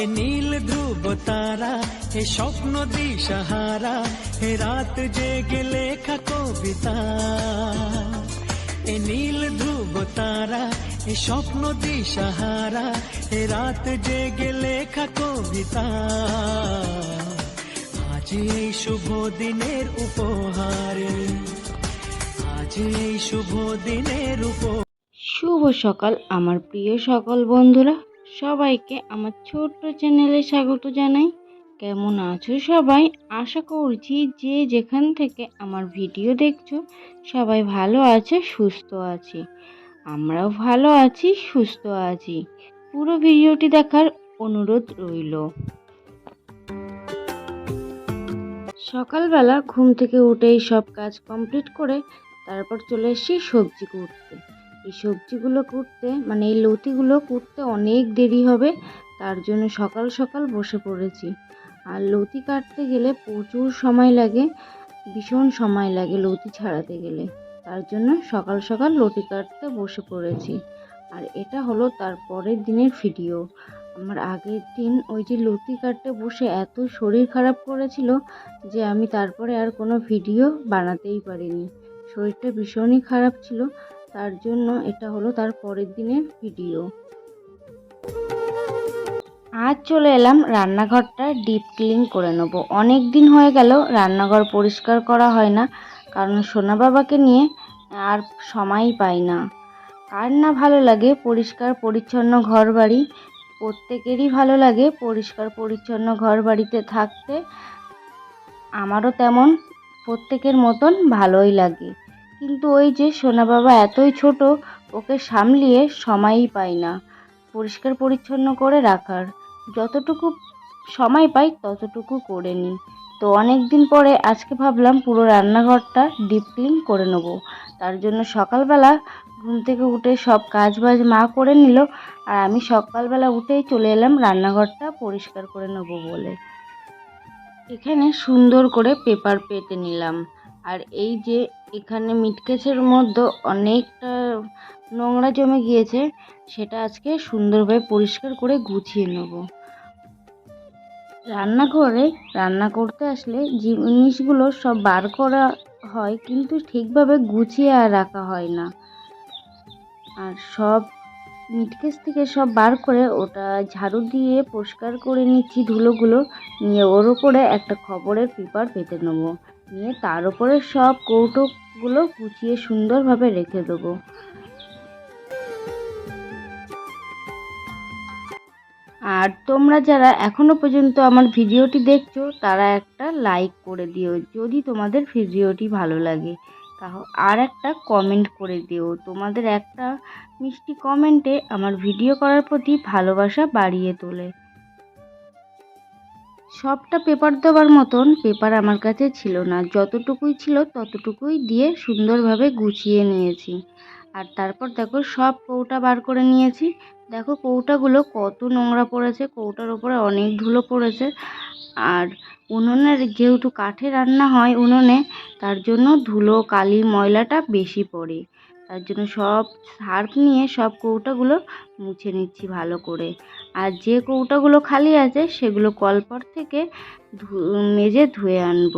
এ নীল ধ্রুব তারা এ স্বপ্ন দিশাহারা এ রাত জেগে লেখা কবিতা। এ নীল ধ্রুব তারা এ স্বপ্ন দিশাহারা এ রাত জেগে লেখা কবিতা। আজ এই শুভ দিনের উপহারে, আজ এই শুভ দিনের উপহার। শুভ সকাল, আমার প্রিয় সকল বন্ধুরা। সবাইকে আমার ছোট্ট চ্যানেলে স্বাগত জানাই। কেমন আছো সবাই? আশা করছি যে যেখান থেকে আমার ভিডিও দেখছ, সবাই ভালো আছে, সুস্থ আছে। আমরাও ভালো আছি, সুস্থ আছি। পুরো ভিডিওটি দেখার অনুরোধ রইল। সকালবেলা ঘুম থেকে উঠেই সব কাজ কমপ্লিট করে তারপর চলে এসেছি সবজি কুটতে এই সবজিগুলো কুটতে মানে এই লতিগুলো কুটতে অনেক দেরি হবে। তার জন্য সকাল সকাল বসে পড়েছি। আর লতি কাটতে গেলে প্রচুর সময় লাগে, ভীষণ সময় লাগে লতি ছাড়াতে গেলে। তার জন্য সকাল সকাল লতি কাটতে বসে পড়েছি। আর এটা হলো তার পরের দিনের ভিডিও। আমার আগের দিন ওই যে লতি কাটতে বসে এত শরীর খারাপ করেছিল যে আমি তারপরে আর কোনো ভিডিও বানাতেই পারিনি। শরীরটা ভীষণই খারাপ ছিল। তার জন্য এটা হলো তার পরের দিনের ভিডিও। আজ চলে এলাম রান্নাঘরটা ডিপ ক্লিন করে নেব। অনেক দিন হয়ে গেল, রান্নাঘর পরিষ্কার করা হয় না, কারণ সোনা বাবাকে নিয়ে আর সময়ই পাই না। কার না ভালো লাগে পরিষ্কার পরিচ্ছন্ন ঘর বাড়ি প্রত্যেকেরই ভালো লাগে পরিষ্কার পরিচ্ছন্ন ঘর বাড়িতে থাকতে। আমারও তেমন, প্রত্যেকের মতন ভালোই লাগে। কিন্তু ওই যে সোনা বাবা এতই ছোট, ওকে সামলিয়ে সময়ই পাই না। পরিষ্কার পরিচ্ছন্ন করে রাখার। যতটুকু সময় পাই ততটুকু করে নিই তো অনেক দিন পরে আজকে ভাবলাম পুরো রান্নাঘরটা ডিপ ক্লিন করে নেব। তার জন্য সকালবেলা ঘুম থেকে উঠে সব কাজ বাজ মা করে নিল আর আমি সকালবেলা উঠেই চলে এলাম রান্নাঘরটা পরিষ্কার করে নেব বলে। এখানে সুন্দর করে পেপার পেতে নিলাম। আর এই যে এখানে মিটকেসের মধ্যে অনেকটা নোংরা জমে গিয়েছে, সেটা আজকে সুন্দরভাবে পরিষ্কার করে গুছিয়ে নেব। রান্নাঘরে রান্না করতে আসলে জিনিসগুলো সব বার করা হয় কিন্তু ঠিকভাবে গুছিয়ে আর রাখা হয় না। আর সব মিটকেস থেকে সব বার করে ওটা ঝাড়ু দিয়ে পরিষ্কার করে নিচ্ছি ধুলোগুলো, নিয়ে ওর উপরে একটা খবরের পেপার পেতে নেব। নিয়ে তার উপরে সব কৌটোগুলো গুছিয়ে সুন্দরভাবে রেখে দেবো। আর তোমরা যারা এখনও পর্যন্ত আমার ভিডিওটি দেখছ, তারা একটা লাইক করে দিও, যদি তোমাদের ভিডিওটি ভালো লাগে। তাহ, আর একটা কমেন্ট করে দিও। তোমাদের একটা মিষ্টি কমেন্টে আমার ভিডিও করার প্রতি ভালোবাসা বাড়িয়ে তোলে। সবটা পেপার দেওয়ার মতন পেপার আমার কাছে ছিল না। যতটুকুই ছিল ততটুকুই দিয়ে সুন্দরভাবে গুছিয়ে নিয়েছি। আর তারপর দেখো সব কৌটা বার করে নিয়েছি। দেখো কৌটাগুলো কত নোংরা পড়েছে, কৌটার ওপরে অনেক ধুলো পড়েছে। আর উনুনের যেহেতু কাঠে রান্না হয় উনুনে, তার জন্য ধুলো, কালি, ময়লাটা বেশি পড়ে। তার জন্য সব সার্ফ নিয়ে সব কৌটাগুলো মুছে নিচ্ছি ভালো করে। আর যে কৌটাগুলো খালি আছে সেগুলো কলপার থেকে মেজে ধুয়ে আনব।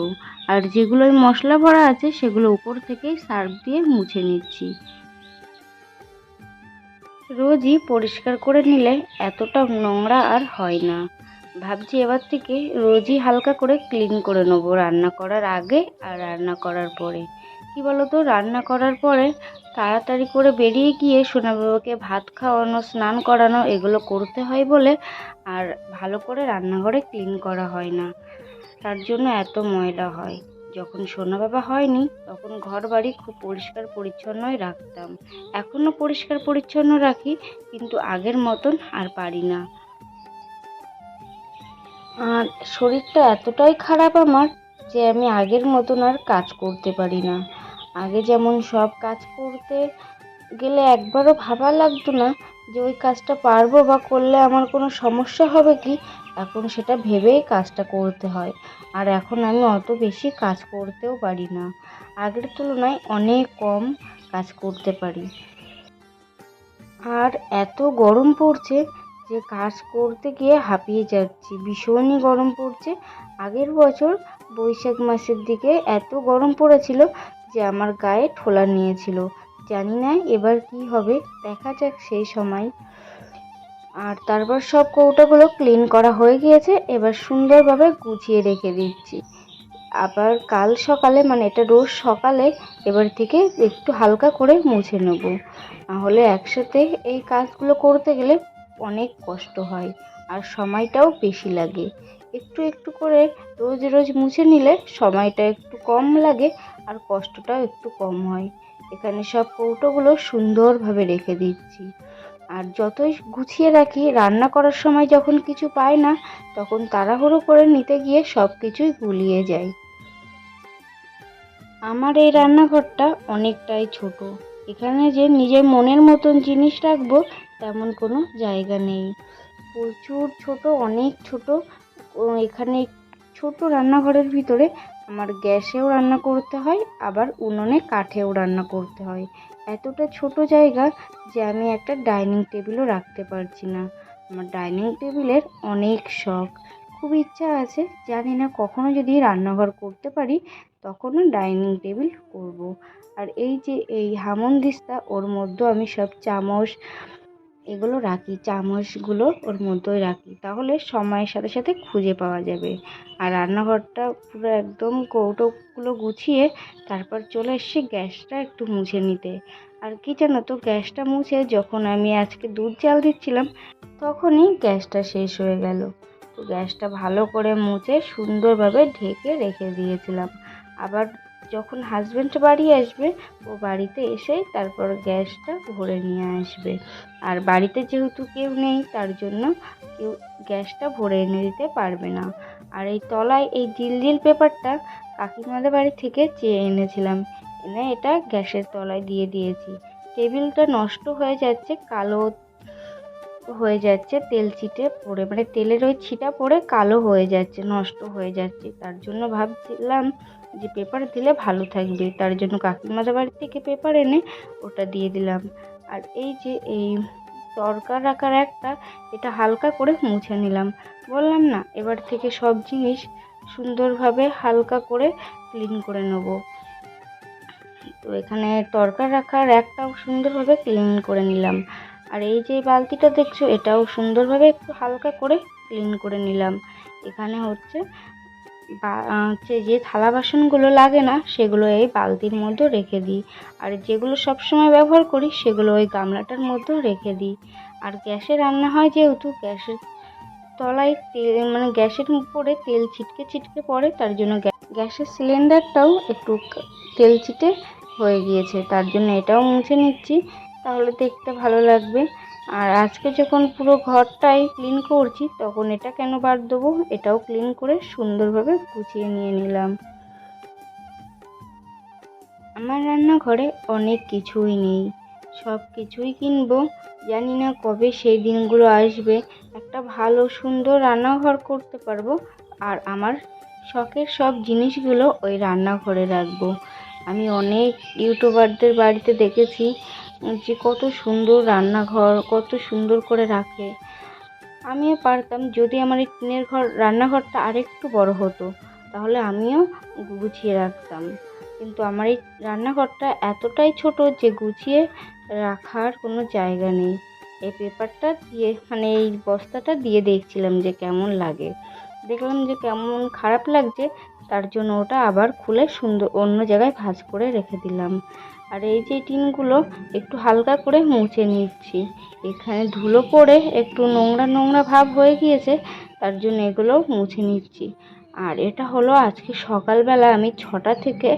আর যেগুলোই মশলা ভরা আছে সেগুলো উপর থেকেই সার্ফ দিয়ে মুছে নিচ্ছি। রোজই পরিষ্কার করে নিলে এতটা নোংরা আর হয় না। ভাবছি এবার থেকে রোজই হালকা করে ক্লিন করে নেব রান্না করার আগে আর রান্না করার পরে। কি বলতো, রান্না করার পরে তাড়াতাড়ি করে বেরিয়ে গিয়ে সোনা বাবাকে ভাত খাওয়ানো, স্নান করানো এগুলো করতে হয় বলে আর ভালো করে রান্নাঘরে ক্লিন করা হয় না। তার জন্য এত ময়লা হয়। যখন সোনা বাবা হয়নি, তখন ঘর বাড়ি খুব পরিষ্কার পরিচ্ছন্নই রাখতাম। এখনও পরিষ্কার পরিচ্ছন্ন রাখি, কিন্তু আগের মতন আর পারি না। আর শরীরটা এতটাই খারাপ আমার যে আমি আগের মতন আর কাজ করতে পারি না। আগে যেমন সব কাজ করতে গেলে একবারও ভাবা লাগতো না যে ওই কাজটা পারব বা করলে আমার কোনো সমস্যা হবে কি? এখন সেটা ভেবেই কাজটা করতে হয়। আর এখন আমি অত বেশি কাজ করতেও পারি না। আগের তুলনায় অনেক কম কাজ করতে পারি। আর এত গরম পড়ছে যে কাজ করতে গিয়ে হাঁপিয়ে যাচ্ছি। ভীষণই গরম পড়ছে। আগের বছর বৈশাখ মাসের দিকে এত গরম পড়েছিল যে আমার গায়ে ঠোলা নিয়েছিল। জানি না এবার কি হবে, দেখা যাক সেই সময়। আর তারপর সব কৌটাগুলো ক্লিন করা হয়ে গিয়েছে, এবার সুন্দরভাবে গুছিয়ে রেখে দিচ্ছি। আবার কাল সকালে মানে এটা রোজ সকালে, এবার থেকে একটু হালকা করে মুছে নেব। নাহলে একসাথে এই কাজগুলো করতে গেলে অনেক কষ্ট হয়, আর সময়টাও বেশি লাগে। একটু একটু করে রোজ রোজ মুছে নিলে সময়টা একটু কম লাগে আর কষ্টটাও একটু কম হয়। এখানে সব কৌটোগুলো সুন্দরভাবে রেখে দিচ্ছি। আর যতই গুছিয়ে রাখি, রান্না করার সময় যখন কিছু পাই না, তখন তাড়াহুড়ো করে নিতে গিয়ে সব কিছুই গুলিয়ে যায়। আমার এই রান্নাঘরটা অনেকটাই ছোট। এখানে যে নিজের মনের মতন জিনিস রাখব, তেমন কোনো জায়গা নেই। প্রচুর ছোট, অনেক ছোট। এখানে ছোট রান্নাঘরের ভিতরে আমার গ্যাসেও রান্না করতে হয়, আবার উনুনে কাঠেও রান্না করতে হয়। এতটা ছোট জায়গা যে আমি একটা ডাইনিং টেবিলও রাখতে পারছি না। আমার ডাইনিং টেবিলের অনেক শখ। খুব ইচ্ছা আছে, জানি না কখনো যদি রান্নাঘর করতে পারি, তখনও ডাইনিং টেবিল করব। আর এই যে এই হামন দিস্তা, ওর মধ্যেও আমি সব চামচ এগুলো রাখি, চামচগুলো ওর মধ্যেই রাখি। তাহলে সময়ের সাথে সাথে খুঁজে পাওয়া যাবে। আর রান্নাঘরটা পুরো একদম কৌটোগুলো গুছিয়ে তারপর চলে এসেছি গ্যাসটা একটু মুছে নিতে। আর কি জানো তো, গ্যাসটা মুছে যখন আমি আজকে দুধ চাল দিচ্ছিলাম, তখনই গ্যাসটা শেষ হয়ে গেল। তো গ্যাসটা ভালো করে মুছে সুন্দরভাবে ঢেকে রেখে দিয়েছিলাম। আবার যখন হাজব্যান্ড বাড়ি আসবে, ও বাড়িতে এসেই তারপর গ্যাসটা ভরে নিয়ে আসবে। আর বাড়িতে যেহেতু কেউ নেই, তার জন্য কেউ গ্যাসটা ভরে এনে দিতে পারবে না। আর এই তলায় এই জিল জিল পেপারটা কাকিমাদের বাড়ি থেকে চেয়ে এনেছিলাম। এনে এটা গ্যাসের তলায় দিয়ে দিয়েছি। টেবিলটা নষ্ট হয়ে যাচ্ছে কালো হয়ে যাচ্ছে, তেল ছিটে পড়ে মানে তেলের ওই ছিটা পড়ে কালো হয়ে যাচ্ছে, নষ্ট হয়ে যাচ্ছে। তার জন্য ভাবছিলাম যে পেপার দিলে ভালো থাকবে। তার জন্য কাকিমাদের বাড়ি থেকে পেপার এনে ওটা দিয়ে দিলাম। আর এই যে এই তরকার রাখার একটা, এটা হালকা করে মুছে নিলাম। বললাম, না, এবার থেকে সব জিনিস সুন্দরভাবে হালকা করে ক্লিন করে নেব। তো এখানে তরকার রাখার একটাও সুন্দরভাবে ক্লিন করে নিলাম। আর এই যে বালতিটা দেখছ, এটাও সুন্দরভাবে একটু হালকা করে ক্লিন করে নিলাম। এখানে হচ্ছে বা, হচ্ছে যে থালা বাসনগুলো লাগে না, সেগুলো এই বালতির মধ্যে রেখে দিই। আর যেগুলো সব সময় ব্যবহার করি, সেগুলো ওই গামলাটার মধ্যেও রেখে দিই। আর গ্যাসে রান্না হয় যেহেতু, গ্যাসের তলায় তেল মানে গ্যাসের উপরে তেল ছিটকে ছিটকে পড়ে, তার জন্য গ্যাসের সিলিন্ডারটাও একটু তেল ছিটে হয়ে গিয়েছে, তার জন্য এটাও মুছে নিচ্ছি। তাহলে দেখতে ভালো লাগবে। আর আজকে যখন পুরো ঘরটাই ক্লিন করছি, তখন এটা কেন বাদ দেবো? এটাও ক্লিন করে সুন্দরভাবে গুছিয়ে নিয়ে নিলাম। আমার রান্নাঘরে অনেক কিছুই নেই। সব কিছুই কিনবো। জানি না কবে সেই দিনগুলো আসবে। একটা ভালো, সুন্দর রান্নাঘর করতে পারব। আর আমার শখের সব জিনিসগুলো ওই রান্নাঘরে রাখব। আমি অনেক ইউটিউবারদের বাড়িতে দেখেছি। যে কত সুন্দর রান্নাঘর, কত সুন্দর করে রাখে। আমিও পারতাম যদি আমার এই টিনের ঘর, রান্নাঘরটা আরেকটু বড় হতো, তাহলে আমিও গুছিয়ে রাখতাম। কিন্তু আমার এই রান্নাঘরটা এতটাই ছোট যে গুছিয়ে রাখার কোনো জায়গা নেই। এই পেপারটা দিয়ে মানে এই বস্তাটা দিয়ে দেখছিলাম যে কেমন লাগে। দেখলাম যে কেমন খারাপ লাগছে, তার জন্য ওটা আবার খুলে সুন্দর অন্য জায়গায় ভাঁজ করে রেখে দিলাম। আর এই যে টিনগুলো একটু হালকা করে মুছে নিচ্ছি। এখানে ধুলো পড়ে একটু নোংরা নোংরা ভাব হয়ে গিয়েছে, তার জন্য এগুলো মুছে নিচ্ছি। আর এটা হলো আজকে সকালবেলা আমি ছটা থেকে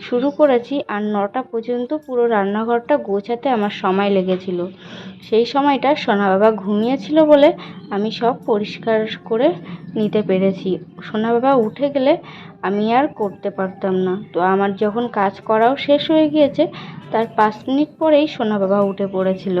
শুরু করেছি আর নটা পর্যন্ত পুরো রান্নাঘরটা গোছাতে আমার সময় লেগেছিল। সেই সময়টা সোনা বাবা ঘুমিয়েছিল বলে আমি সব পরিষ্কার করে নিতে পেরেছি। সোনা বাবা উঠে গেলে আমি আর করতে পারতাম না। তো আমার যখন কাজ করাও শেষ হয়ে গিয়েছে, তার পাঁচ মিনিট পরেই সোনা বাবা উঠে পড়েছিল।